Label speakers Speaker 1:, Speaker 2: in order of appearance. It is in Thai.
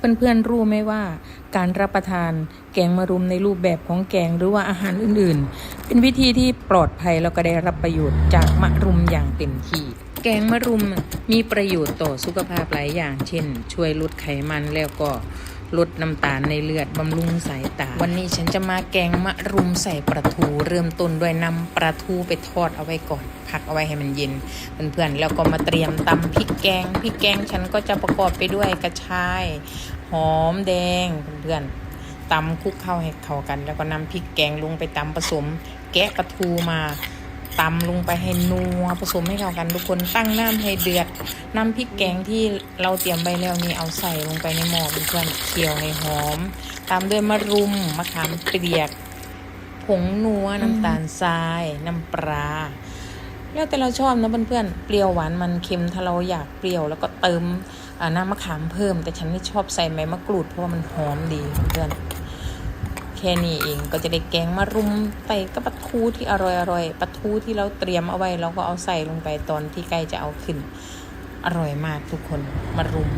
Speaker 1: เพื่อนๆรู้ไหมว่า การรับประทานแกงมะรุมในรูปแบบของแกงหรือว่าอาหารอื่นๆ เป็นวิธีที่ปลอดภัยแล้วก็ได้รับประโยชน์จากมะรุมอย่างเต็มที่แกงมะรุมมีประโยชน์ต่อสุขภาพหลายอย่าง เช่น ช่วยลดไขมันแล้วก็ ลดน้ำตาลในเลือดบำรุงสายตา วันนี้ฉันจะมาแกงมะรุมใส่ปลาทู เริ่มต้นด้วยนำปลาทูไปทอดเอาไว้ก่อน พักเอาไว้ให้มันเย็นเพื่อนๆแล้วก็มาเตรียมตำพริกแกงพริกแกงฉันก็จะประกอบไปด้วยกระชาย หอมแดงเพื่อนๆตำคลุกเข้าให้เข้ากัน แล้วก็นำพริกแกงลงไปตำผสม แกะปลาทูมา ตำลงไปให้นัวผสมให้เข้ากันทุกคนตั้งน้ำให้เดือด น้ำพริกแกงที่เราเตรียมไว้แล้วนี่เอาใส่ลงไปในหม้อเพื่อนเคี่ยวให้หอม ตามด้วยมะรุมมะขามเปียก ผงนัวน้ำตาลทราย น้ำปลาแล้วแต่เราชอบนะเพื่อนๆ เปรี้ยวหวานมันเค็มถ้าเราอยากเปรี้ยวแล้วก็เติมน้ำมะขามเพิ่ม แต่ฉันไม่ชอบใส่ใบมะกรูดเพราะว่ามันหอมดีเพื่อนๆ แค่นี้เองก็จะได้แกงมารุมใส่กับปลาทูที่อร่อยๆปลาทูที่เราเตรียมเอาไว้เราก็เอาใส่ลงไปตอนที่ใกล้จะเอาขึ้น อร่อยมากทุกคนมารุม